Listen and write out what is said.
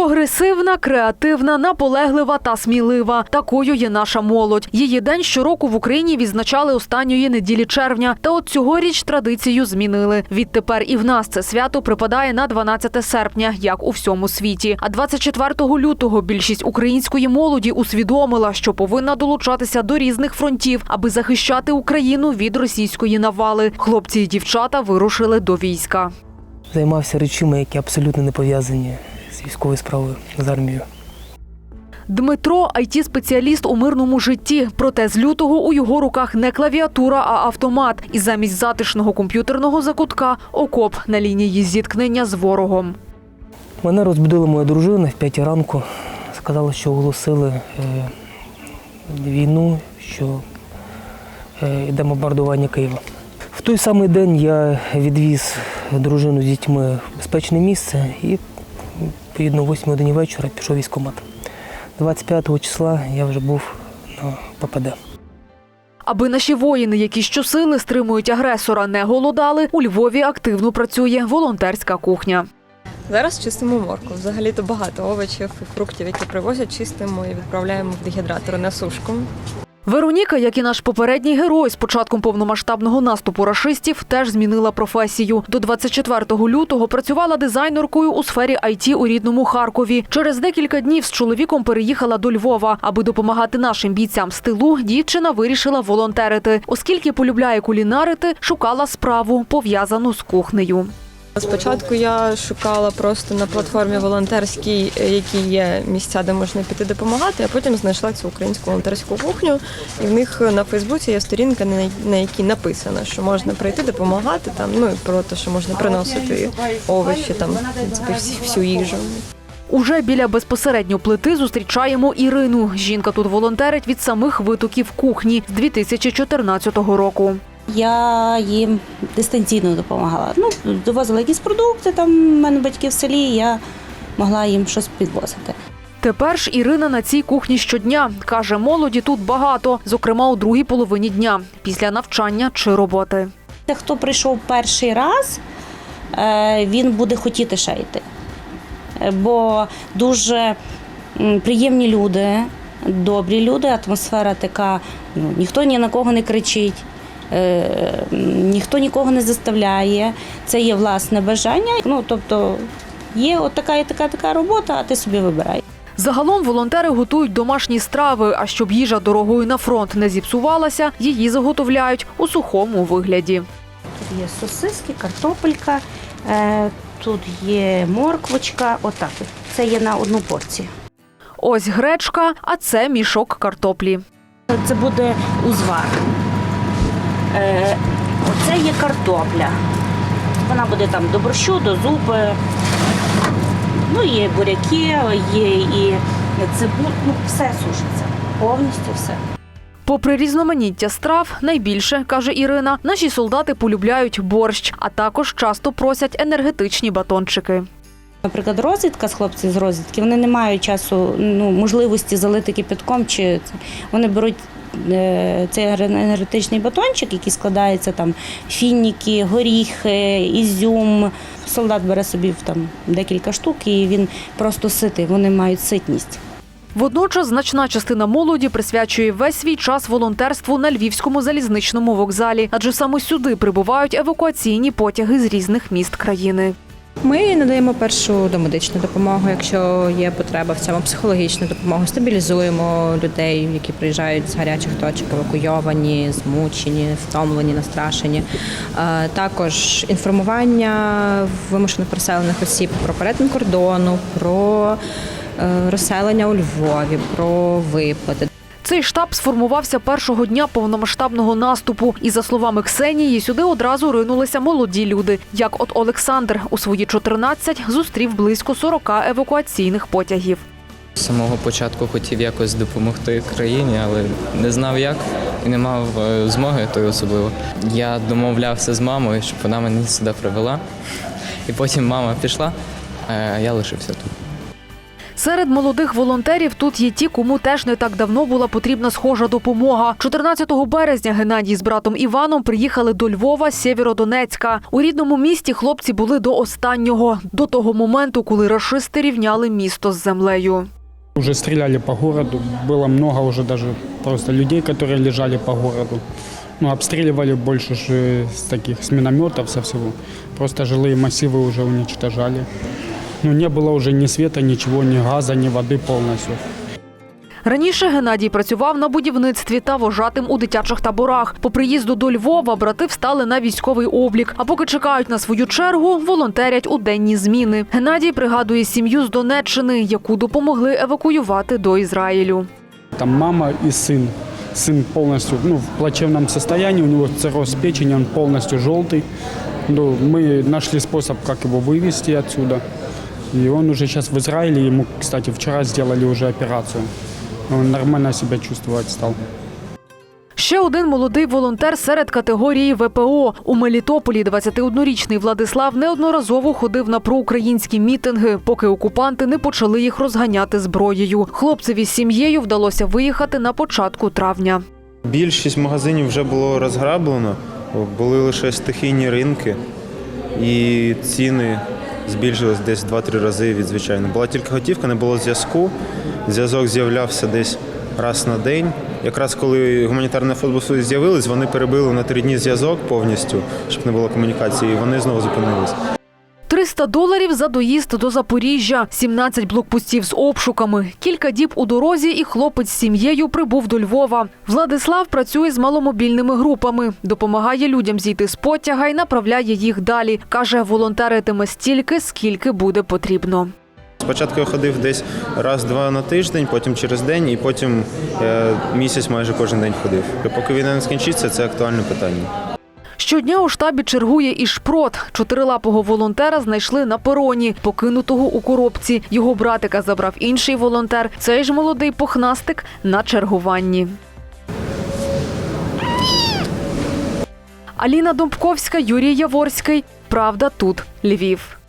Прогресивна, креативна, наполеглива та смілива. Такою є наша молодь. Її день щороку в Україні відзначали останньої неділі червня. Та от цьогоріч традицію змінили. Відтепер і в нас це свято припадає на 12 серпня, як у всьому світі. А 24 лютого більшість української молоді усвідомила, що повинна долучатися до різних фронтів, аби захищати Україну від російської навали. Хлопці і дівчата вирушили до війська. Займався речами, які абсолютно не пов'язані з військовою справою з армією. Дмитро it спеціаліст у мирному житті. Проте з лютого у його руках не клавіатура, а автомат. І замість затишного комп'ютерного закутка окоп на лінії зіткнення з ворогом. Мене розбудила моя дружина в 5 ранку. Сказала, що оголосили е, війну, що е, йде бомбардування Києва. В той самий день я відвіз дружину з дітьми в безпечне місце і відповідно о 8 годині вечора пішов в військкомат. 25 числа я вже був на ППД. Аби наші воїни, які щосили стримують агресора, не голодали, у Львові активно працює волонтерська кухня. Зараз чистимо морку. Взагалі-то багато овочів і фруктів, які привозять, чистимо і відправляємо в дегідратори на сушку. Вероніка, як і наш попередній герой, з початком повномасштабного наступу рашистів, теж змінила професію. До 24 лютого працювала дизайнеркою у сфері IT у рідному Харкові. Через декілька днів з чоловіком переїхала до Львова. Аби допомагати нашим бійцям з тилу, дівчина вирішила волонтерити. Оскільки полюбляє кулінарити, шукала справу пов'язану з кухнею. Спочатку я шукала просто на платформі волонтерській, е, які є місця, де можна піти допомагати, а потім знайшла цю українську волонтерську кухню. І в них на Фейсбуці є сторінка, на якій написано, що можна прийти допомагати там. Ну і про те, що можна приносити овочі, там всю їжу. Уже біля безпосередньо плити зустрічаємо Ірину. Жінка тут волонтерить від самих витоків кухні з 2014 року. Я їм дистанційно допомагала. Ну, довозила якісь продукти, там в мене батьки в селі, я могла їм щось підвозити. Тепер ж Ірина на цій кухні щодня. Каже, молоді тут багато, зокрема у другій половині дня, після навчання чи роботи. Те, хто прийшов перший раз, е, він буде хотіти ще йти. Е, Бо дуже приємні люди, добрі люди, атмосфера така, ну, ніхто ні на кого не кричить. Е, Ніхто нікого не заставляє, це є власне бажання. Ну тобто є от така і така така робота, а ти собі вибирай. Загалом волонтери готують домашні страви. А щоб їжа дорогою на фронт не зіпсувалася, її заготовляють у сухому вигляді. Тут є сосиски, картопелька, е, тут є морквочка. Отак. Це є на одну порцію. Ось гречка, а це мішок картоплі. Це буде узвар. Е, Оце є картопля. Вона буде там до борщу, до зупи. Ну, є буряки, є і цибуль, ну, все сушиться. Повністю все. Попри різноманіття страв, найбільше каже Ірина, наші солдати полюбляють борщ, а також часто просять енергетичні батончики. Наприклад, розвідка з хлопців з розвідки, вони не мають часу, ну, можливості залити кипятком, чи вони беруть е, цей енергетичний батончик, який складається там фініки, горіхи, ізюм. Солдат бере собі там декілька штук і він просто ситий, вони мають ситність. Водночас значна частина молоді присвячує весь свій час волонтерству на львівському залізничному вокзалі, адже саме сюди прибувають евакуаційні потяги з різних міст країни. Ми надаємо першу домедичну допомогу, якщо є потреба в цьому психологічну допомогу. Стабілізуємо людей, які приїжджають з гарячих точок, евакуйовані, змучені, втомлені, настрашені. Е, Також інформування вимушено переселених осіб про перетин кордону, про е, розселення у Львові, про виплати. Цей штаб сформувався першого дня повномасштабного наступу. І за словами Ксенії, сюди одразу ринулися молоді люди. Як от Олександр у свої 14 зустрів близько 40 евакуаційних потягів. З самого початку хотів якось допомогти країні, але не знав як і не мав е, змоги тої особливо. Я домовлявся з мамою, щоб вона мене сюди привела. І потім мама пішла, а я лишився тут. Серед молодих волонтерів тут є ті, кому теж не так давно була потрібна схожа допомога. 14 березня Геннадій з братом Іваном приїхали до Львова з Сєвєродонецька. У рідному місті хлопці були до останнього, до того моменту, коли рашисти рівняли місто з землею. Уже стреляли по городу, было много уже даже просто людей, которые лежали по городу. Ну, обстреливали больше же с таких, с минометов, со всего. Просто жилые массивы уже уничтожали. Ну, не было уже ни света, ничего, ни газа, ни воды полностью. Раніше Геннадій працював на будівництві та вожатим у дитячих таборах. По приїзду до Львова брати встали на військовий облік. А поки чекають на свою чергу, волонтерять у денні зміни. Геннадій пригадує сім'ю з Донеччини, яку допомогли евакуювати до Ізраїлю. Там мама и сын. Сын полностью ну, в плачевном состоянии, у него цирроз печени, он полностью желтый. Ну, мы нашли способ, как его вывести отсюда. И он уже сейчас в Израиле, ему, кстати, вчера сделали уже операцию. Он нормально себя чувствовать стал. Ще один молодий волонтер серед категорії ВПО. У Мелітополі 21-річний Владислав неодноразово ходив на проукраїнські мітинги, поки окупанти не почали їх розганяти зброєю. Хлопцеві з сім'єю вдалося виїхати на початку травня. Більшість магазинів вже було розграблено, були лише стихійні ринки, і ціни збільшились десь 2-3 рази від звичайного. Була тільки готівка, не було зв'язку. Зв'язок з'являвся десь раз на день. Якраз коли гуманітарні автобуси з'явились, вони перебили на три дні зв'язок повністю, щоб не було комунікації, і вони знову зупинились. 300 доларів за доїзд до Запоріжжя, 17 блокпостів з обшуками. Кілька діб у дорозі, і хлопець з сім'єю прибув до Львова. Владислав працює з маломобільними групами, допомагає людям зійти з потяга і направляє їх далі. Каже, волонтеритиме стільки, скільки буде потрібно. Спочатку я ходив десь раз-два на тиждень, потім через день, і потім е, місяць майже кожен день ходив. Поки війна не скінчиться, це актуальне питання. Щодня у штабі чергує і шпрот. Чотирилапого волонтера знайшли на пероні, покинутого у коробці. Його братика забрав інший волонтер. Цей ж молодий похнастик на чергуванні. Аліна Домбковська, Юрій Яворський. Правда, тут Львів.